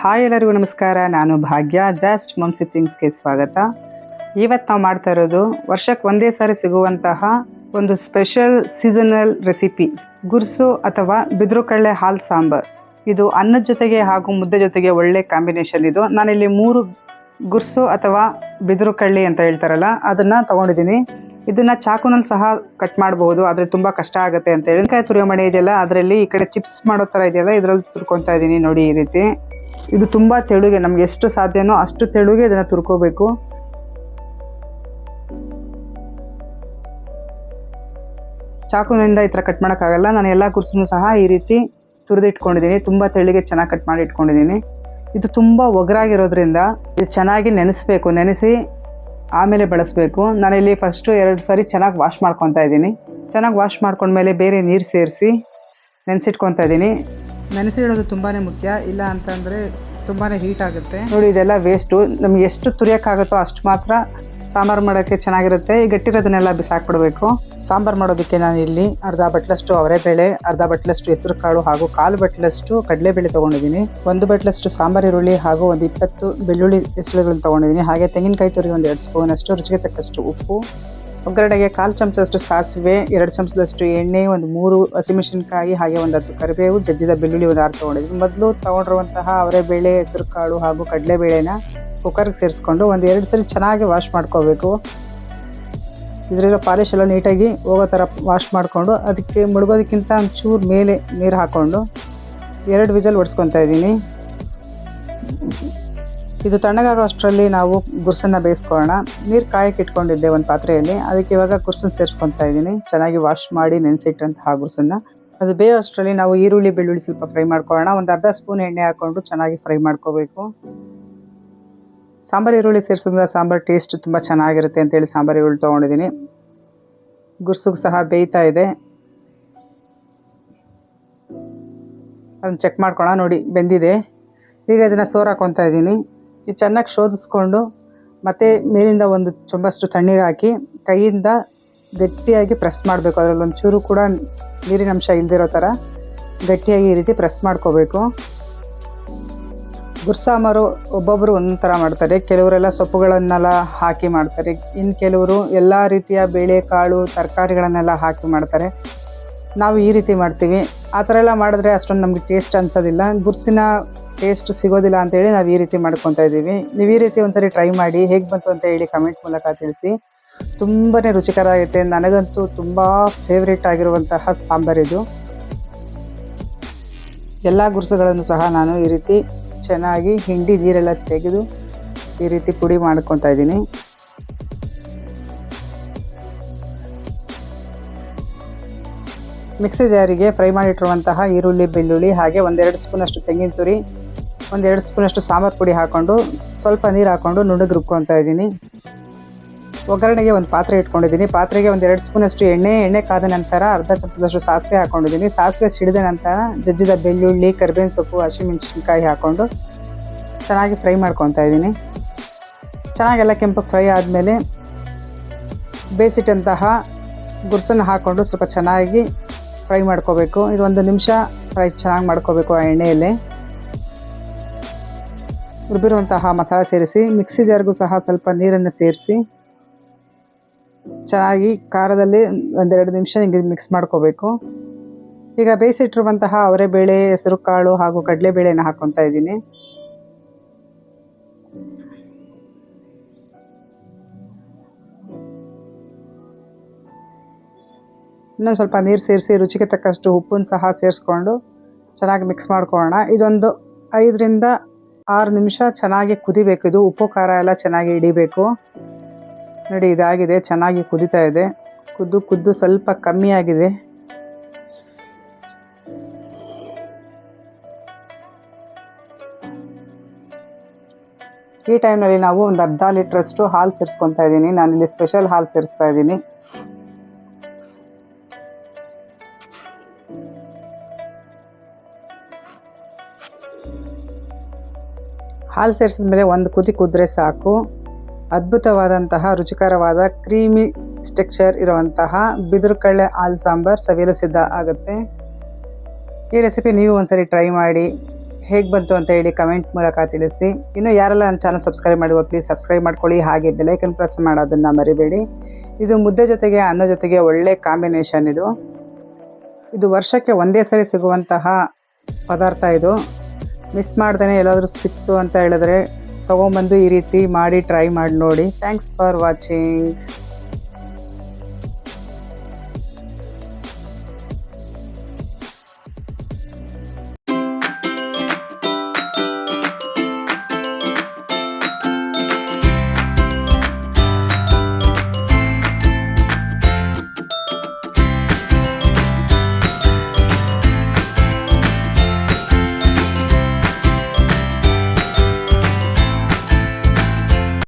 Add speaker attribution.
Speaker 1: Hi ಎಲ್ಲರಿಗೂ ನಮಸ್ಕಾರ. ನಾನು ಭಾಗ್ಯ. ಜಸ್ಟ್ ಮಂಸಿ ಥಿಂಗ್ಸ್ಗೆ ಸ್ವಾಗತ. ಇವತ್ತು ನಾವು ಮಾಡ್ತಾ ಇರೋದು ವರ್ಷಕ್ಕೆ ಒಂದೇ ಸಾರಿ ಸಿಗುವಂತಹ ಒಂದು ಸ್ಪೆಷಲ್ ಸೀಸನಲ್ ರೆಸಿಪಿ ಗುರ್ಸು ಅಥವಾ ಬಿದ್ರು ಕಳ್ಳೆ ಹಾಲು ಸಾಂಬಾರ್. ಇದು ಅನ್ನದ ಜೊತೆಗೆ ಹಾಗೂ ಮುದ್ದೆ ಜೊತೆಗೆ ಒಳ್ಳೆ ಕಾಂಬಿನೇಷನ್ ಇದು. ನಾನಿಲ್ಲಿ ಮೂರು ಗುರ್ಸು ಅಥವಾ ಬಿದಿರು ಕಳ್ಳಿ ಅಂತ ಹೇಳ್ತಾರಲ್ಲ, ಅದನ್ನು ತೊಗೊಂಡಿದ್ದೀನಿ. ಇದನ್ನು ಚಾಕುನಲ್ಲಿ ಸಹ ಕಟ್ ಮಾಡಬಹುದು, ಆದರೆ ತುಂಬ ಕಷ್ಟ ಆಗುತ್ತೆ ಅಂತ ಹೇಳಿ. ತುರಿಯೋ ಮಣೆ ಇದೆಯಲ್ಲ, ಅದರಲ್ಲಿ ಈ ಕಡೆ ಚಿಪ್ಸ್ ಮಾಡೋ ಥರ ಇದೆಯಲ್ಲ, ಇದರಲ್ಲಿ ತುರ್ಕೊತಾ ಇದ್ದೀನಿ ನೋಡಿ ಈ ರೀತಿ. ಇದು ತುಂಬ ತೆಳುಗೆ. ನಮ್ಗೆ ಎಷ್ಟು ಸಾಧ್ಯನೋ ಅಷ್ಟು ತೆಳುಗೆ ಇದನ್ನು ತುರ್ಕೋಬೇಕು. ಚಾಕುನಿಂದ ಈ ಥರ ಕಟ್ ಮಾಡೋಕ್ಕಾಗಲ್ಲ. ನಾನು ಎಲ್ಲ ಕುರ್ಸೂ ಸಹ ಈ ರೀತಿ ತುರಿದಿಟ್ಕೊಂಡಿದ್ದೀನಿ. ತುಂಬ ತೆಳಿಗೆ ಚೆನ್ನಾಗಿ ಕಟ್ ಮಾಡಿ ಇಟ್ಕೊಂಡಿದ್ದೀನಿ ಇದು ತುಂಬ ಒಗರಾಗಿರೋದ್ರಿಂದ ಇದು ಚೆನ್ನಾಗಿ ನೆನೆಸ್ಬೇಕು. ನೆನೆಸಿ ಆಮೇಲೆ ಬಳಸಬೇಕು. ನಾನಿಲ್ಲಿ ಫಸ್ಟು ಎರಡು ಸಾರಿ ಚೆನ್ನಾಗಿ ವಾಶ್ ಮಾಡ್ಕೊತಾ ಇದ್ದೀನಿ. ಚೆನ್ನಾಗಿ ವಾಶ್ ಮಾಡ್ಕೊಂಡ್ಮೇಲೆ ಬೇರೆ ನೀರು ಸೇರಿಸಿ ನೆನೆಸಿಟ್ಕೊತಾ ಇದ್ದೀನಿ. ನೆನೆಸಿಡೋದು ತುಂಬಾ ಮುಖ್ಯ. ಇಲ್ಲ ಅಂತಂದರೆ ತುಂಬಾ ಹೀಟ್ ಆಗುತ್ತೆ. ನೋಡಿ, ಇದೆಲ್ಲ ವೇಸ್ಟು ನಮ್ಗೆ ಎಷ್ಟು ತುರಿಯೋಕ್ಕಾಗುತ್ತೋ ಅಷ್ಟು ಮಾತ್ರ ಸಾಂಬಾರು ಮಾಡೋಕ್ಕೆ ಚೆನ್ನಾಗಿರುತ್ತೆ. ಈ ಗಟ್ಟಿರೋದನ್ನೆಲ್ಲ ಬಿಸಾಕ್ಬಿಡ್ಬೇಕು. ಸಾಂಬಾರು ಮಾಡೋದಕ್ಕೆ ನಾನು ಇಲ್ಲಿ ಅರ್ಧ ಬಟ್ಲಷ್ಟು ಅವರೆಬೇಳೆ, ಅರ್ಧ ಬಟ್ಲಷ್ಟು ಹೆಸರು ಕಾಳು ಹಾಗೂ ಕಾಲು ಬಟ್ಲಷ್ಟು ಕಡಲೆಬೇಳೆ ತೊಗೊಂಡಿದ್ದೀನಿ. ಒಂದು ಬಟ್ಲಷ್ಟು ಸಾಂಬಾರು ಈರುಳ್ಳಿ ಹಾಗೂ ಒಂದು ಇಪ್ಪತ್ತು ಬೆಳ್ಳುಳ್ಳಿ ಹೆಸರುಗಳನ್ನು ತೊಗೊಂಡಿದ್ದೀನಿ. ಹಾಗೆ ತೆಂಗಿನಕಾಯಿ ತುರಿ ಒಂದು ಎರಡು ಸ್ಪೂನಷ್ಟು ರುಚಿಗೆ ತಕ್ಕಷ್ಟು ಉಪ್ಪು ಒಗ್ಗರಣೆಗೆ ಕಾಲು ಚಮಚದಷ್ಟು ಸಾಸಿವೆ, ಎರಡು ಚಮಚದಷ್ಟು ಎಣ್ಣೆ, ಒಂದು ಮೂರು ಹಸಿಮೆಣಸಿನಕಾಯಿ, ಹಾಗೆ ಒಂದು ಹತ್ತು ಕರಿಬೇವು, ಜಜ್ಜಿದ ಬೆಳ್ಳುಳ್ಳಿ ಒಂದು ಆರು ತೊಗೊಂಡಿದ್ವಿ. ಮೊದಲು ತೊಗೊಂಡಿರುವಂತಹ ಅವರೆಬೇಳೆ ಹೆಸರು ಕಾಳು ಹಾಗೂ ಕಡಲೆಬೇಳೆನ ಕುಕ್ಕರ್ಗೆ ಸೇರಿಸ್ಕೊಂಡು ಒಂದು ಎರಡು ಸರಿ ಚೆನ್ನಾಗಿ ವಾಶ್ ಮಾಡ್ಕೋಬೇಕು. ಇದರಲ್ಲಿರೋ ಪಾಲಿಶ್ ಎಲ್ಲ ನೀಟಾಗಿ ಹೋಗೋ ಥರ ವಾಶ್ ಮಾಡಿಕೊಂಡು ಅದಕ್ಕೆ ಮುಳುಗೋದಕ್ಕಿಂತ ಒಂಚೂರು ಮೇಲೆ ನೀರು ಹಾಕ್ಕೊಂಡು ಎರಡು ವಿಜಲ್ ಒಡ್ಸ್ಕೊತಾ ಇದ್ದೀನಿ. ಇದು ತಣ್ಣಗಾಗೋ ಅಷ್ಟರಲ್ಲಿ ನಾವು ಗುರ್ಸನ್ನು ಬೇಯಿಸ್ಕೊಳ್ಳೋಣ. ನೀರು ಕಾಯಕ್ಕೆ ಇಟ್ಕೊಂಡಿದ್ದೆ ಒಂದು ಪಾತ್ರೆಯಲ್ಲಿ. ಅದಕ್ಕೆ ಇವಾಗ ಗುರ್ಸನ್ನು ಸೇರಿಸ್ಕೊತಾ ಇದ್ದೀನಿ. ಚೆನ್ನಾಗಿ ವಾಶ್ ಮಾಡಿ ನೆನೆಸಿಟ್ಟಂತಹ ಗುರ್ಸನ್ನು. ಅದು ಬೇಯೋ ಅಷ್ಟರಲ್ಲಿ ನಾವು ಈರುಳ್ಳಿ, ಬೆಳ್ಳುಳ್ಳಿ ಸ್ವಲ್ಪ ಫ್ರೈ ಮಾಡ್ಕೊಳ್ಳೋಣ. ಒಂದು ಅರ್ಧ ಸ್ಪೂನ್ ಎಣ್ಣೆ ಹಾಕ್ಕೊಂಡು ಚೆನ್ನಾಗಿ ಫ್ರೈ ಮಾಡ್ಕೋಬೇಕು. ಸಾಂಬಾರು, ಈರುಳ್ಳಿ ಸೇರಿಸೋದ್ರಿಂದ ಸಾಂಬಾರು ಟೇಸ್ಟ್ ತುಂಬ ಚೆನ್ನಾಗಿರುತ್ತೆ ಅಂತೇಳಿ ಸಾಂಬಾರು, ಈರುಳ್ಳಿ ತೊಗೊಂಡಿದ್ದೀನಿ. ಗುರ್ಸಿಗೆ ಸಹ ಬೇಯ್ತಾ ಇದೆ. ಅದನ್ನು ಚೆಕ್ ಮಾಡ್ಕೊಳ್ಳೋಣ. ನೋಡಿ, ಬೆಂದಿದೆ. ಈಗ ಇದನ್ನು ಸೋರ್ ಇದ್ದೀನಿ. ಇದು ಚೆನ್ನಾಗಿ ಶೋಧಿಸ್ಕೊಂಡು ಮತ್ತು ಮೇಲಿಂದ ಒಂದು ಚೊಂಬಷ್ಟು ತಣ್ಣೀರು ಹಾಕಿ ಕೈಯಿಂದ ಗಟ್ಟಿಯಾಗಿ ಪ್ರೆಸ್ ಮಾಡಬೇಕು. ಅದರಲ್ಲಿ ಒಂಚೂರು ಕೂಡ ನೀರಿನ ಅಂಶ ಇಲ್ದಿರೋ ಥರ ಗಟ್ಟಿಯಾಗಿ ಈ ರೀತಿ ಪ್ರೆಸ್ ಮಾಡ್ಕೋಬೇಕು. ಗುರ್ಸಾಮರು ಒಬ್ಬೊಬ್ಬರು ಒಂದೊಂದು ಥರ ಮಾಡ್ತಾರೆ. ಕೆಲವರೆಲ್ಲ ಸೊಪ್ಪುಗಳನ್ನೆಲ್ಲ ಹಾಕಿ ಮಾಡ್ತಾರೆ. ಇನ್ನು ಕೆಲವರು ಎಲ್ಲ ರೀತಿಯ ಬೇಳೆಕಾಳು, ತರಕಾರಿಗಳನ್ನೆಲ್ಲ ಹಾಕಿ ಮಾಡ್ತಾರೆ. ನಾವು ಈ ರೀತಿ ಮಾಡ್ತೀವಿ. ಆ ಥರ ಎಲ್ಲ ಮಾಡಿದ್ರೆ ಅಷ್ಟೊಂದು ನಮಗೆ ಟೇಸ್ಟ್ ಅನ್ಸೋದಿಲ್ಲ. ಗುರ್ಸಿನ ಟೇಸ್ಟ್ ಸಿಗೋದಿಲ್ಲ ಅಂತೇಳಿ ನಾವು ಈ ರೀತಿ ಮಾಡ್ಕೊತಾ ಇದ್ದೀವಿ. ನೀವು ಈ ರೀತಿ ಒಂದ್ಸರಿ ಟ್ರೈ ಮಾಡಿ ಹೇಗೆ ಬಂತು ಅಂತ ಹೇಳಿ ಕಮೆಂಟ್ ಮೂಲಕ ತಿಳಿಸಿ. ತುಂಬಾ ರುಚಿಕರ ಆಗುತ್ತೆ ನನಗಂತೂ ತುಂಬ ಫೇವ್ರೇಟ್ ಆಗಿರುವಂತಹ ಸಾಂಬಾರಿದು ಎಲ್ಲ ಗುರ್ಸುಗಳನ್ನು ಸಹ ನಾನು ಈ ರೀತಿ ಚೆನ್ನಾಗಿ ಹಿಂಡಿ, ನೀರೆಲ್ಲ ತೆಗೆದು ಈ ರೀತಿ ಪುಡಿ ಮಾಡ್ಕೊತಾ ಇದ್ದೀನಿ. ಮಿಕ್ಸಿ ಜಾರಿಗೆ ಫ್ರೈ ಮಾಡಿಟ್ಟಿರುವಂತಹ ಈರುಳ್ಳಿ, ಬೆಳ್ಳುಳ್ಳಿ ಹಾಗೆ ಒಂದೆರಡು ಸ್ಪೂನಷ್ಟು ತೆಂಗಿನ ತುರಿ, ಒಂದೆರಡು ಸ್ಪೂನಷ್ಟು ಸಾಂಬಾರು ಪುಡಿ ಹಾಕ್ಕೊಂಡು ಸ್ವಲ್ಪ ನೀರು ಹಾಕ್ಕೊಂಡು ನುಣ್ಣಗೆ ರುಬ್ಕೊತಾ ಇದ್ದೀನಿ. ಒಗ್ಗರಣೆಗೆ ಒಂದು ಪಾತ್ರೆ ಇಟ್ಕೊಂಡಿದ್ದೀನಿ. ಪಾತ್ರೆಗೆ ಒಂದೆರಡು ಸ್ಪೂನಷ್ಟು ಎಣ್ಣೆ ಎಣ್ಣೆ ಕಾದ ನಂತರ ಅರ್ಧ ಚಮಚದಷ್ಟು ಸಾಸಿವೆ ಹಾಕ್ಕೊಂಡಿದ್ದೀನಿ ಸಾಸಿವೆ ಸಿಡಿದ ನಂತರ ಜಜ್ಜಿದ ಬೆಳ್ಳುಳ್ಳಿ, ಕರಿಬೇವಿನ ಸೊಪ್ಪು, ಹಸಿಮೆಣಸಿನ್ಕಾಯಿ ಹಾಕ್ಕೊಂಡು ಚೆನ್ನಾಗಿ ಫ್ರೈ ಮಾಡ್ಕೊತಾ ಇದ್ದೀನಿ. ಚೆನ್ನಾಗೆಲ್ಲ ಕೆಂಪು ಫ್ರೈ ಆದಮೇಲೆ ಬೇಯಿಸಿಟ್ಟಂತಹ ಗುರ್ಸನ್ನು ಹಾಕ್ಕೊಂಡು ಸ್ವಲ್ಪ ಚೆನ್ನಾಗಿ ಫ್ರೈ ಮಾಡ್ಕೋಬೇಕು. ಇದು ಒಂದು ನಿಮಿಷ ಫ್ರೈ ಚೆನ್ನಾಗಿ ಮಾಡ್ಕೋಬೇಕು ಆ ಎಣ್ಣೆಯಲ್ಲಿ. ರುಬ್ಬಿರುವಂತಹ ಮಸಾಲೆ ಸೇರಿಸಿ, ಮಿಕ್ಸಿ ಜಾರ್ಗೂ ಸಹ ಸ್ವಲ್ಪ ನೀರನ್ನು ಸೇರಿಸಿ, ಚೆನ್ನಾಗಿ ಖಾರದಲ್ಲಿ ಒಂದೆರಡು ನಿಮಿಷ ಹಿಂಗೆ ಮಿಕ್ಸ್ ಮಾಡ್ಕೋಬೇಕು. ಈಗ ಬೇಯಿಸಿಟ್ಟಿರುವಂತಹ ಅವರೆಬೇಳೆ ಹೆಸರು ಕಾಳು ಹಾಗೂ ಕಡಲೆಬೇಳೆನ ಹಾಕ್ಕೊತಾ ಇದ್ದೀನಿ. ಇನ್ನೊಂದು ಸ್ವಲ್ಪ ನೀರು ಸೇರಿಸಿ ರುಚಿಗೆ ತಕ್ಕಷ್ಟು ಉಪ್ಪನ್ನು ಸಹ ಸೇರಿಸ್ಕೊಂಡು ಚೆನ್ನಾಗಿ ಮಿಕ್ಸ್ ಮಾಡ್ಕೊಳ್ಳೋಣ. ಇದೊಂದು ಐದರಿಂದ ಆರು ನಿಮಿಷ ಚೆನ್ನಾಗಿ ಕುದಿಬೇಕು. ಇದು ಉಪ್ಪು, ಖಾರ ಎಲ್ಲ ಚೆನ್ನಾಗಿ ಹಿಡಿಬೇಕು. ನೋಡಿ, ಇದಾಗಿದೆ, ಚೆನ್ನಾಗಿ ಕುದಿತಾ ಇದೆ. ಕುದ್ದು ಕುದ್ದು ಸ್ವಲ್ಪ ಕಮ್ಮಿ ಆಗಿದೆ. ಈ ಟೈಮ್ನಲ್ಲಿ ನಾವು ಒಂದು ಅರ್ಧ ಲೀಟ್ರಷ್ಟು ಹಾಲು ಸೇರಿಸ್ಕೊತಾ ಇದ್ದೀನಿ. ನಾನಿಲ್ಲಿ ಸ್ಪೆಷಲ್ ಹಾಲು ಸೇರಿಸ್ತಾ ಇದ್ದೀನಿ. ಹಾಲು ಸೇರಿಸಿದ ಮೇಲೆ ಒಂದು ಕುದಿ ಕುದ್ರೆ ಸಾಕು. ಅದ್ಭುತವಾದಂತಹ, ರುಚಿಕರವಾದ ಕ್ರೀಮಿ ಸ್ಟೆಕ್ಚರ್ ಇರುವಂತಹ ಬಿದಿರು ಕಳೆ ಹಾಲು ಸಾಂಬಾರ್ ಸವಿಯಲು ಸಿದ್ಧ ಆಗುತ್ತೆ. ಈ ರೆಸಿಪಿ ನೀವು ಒಂದ್ಸರಿ ಟ್ರೈ ಮಾಡಿ, ಹೇಗೆ ಬಂತು ಅಂತ ಹೇಳಿ ಕಮೆಂಟ್ ಮೂಲಕ ತಿಳಿಸಿ. ಇನ್ನು ಯಾರೆಲ್ಲ ನನ್ನ ಚಾನಲ್ ಸಬ್ಸ್ಕ್ರೈಬ್ ಮಾಡುವ ಪ್ಲೀಸ್ ಸಬ್ಸ್ಕ್ರೈಬ್ ಮಾಡ್ಕೊಳ್ಳಿ, ಹಾಗೆ ಬೆಲೈಕನ್ ಪ್ರೆಸ್ ಮಾಡೋದನ್ನು ಮರಿಬೇಡಿ. ಇದು ಮುದ್ದೆ ಜೊತೆಗೆ, ಅನ್ನ ಜೊತೆಗೆ ಒಳ್ಳೆ ಕಾಂಬಿನೇಷನ್ ಇದು. ಇದು ವರ್ಷಕ್ಕೆ ಒಂದೇ ಸರಿ ಸಿಗುವಂತಹ ಪದಾರ್ಥ ಇದು. ಮಿಸ್ ಮಾಡ್ದೇ ಎಲ್ಲಾದರೂ ಸಿಕ್ತು ಅಂತ ಹೇಳಿದ್ರೆ ತೊಗೊಂಬಂದು ಈ ರೀತಿ ಮಾಡಿ ಟ್ರೈ ಮಾಡಿ ನೋಡಿ. Thanks for watching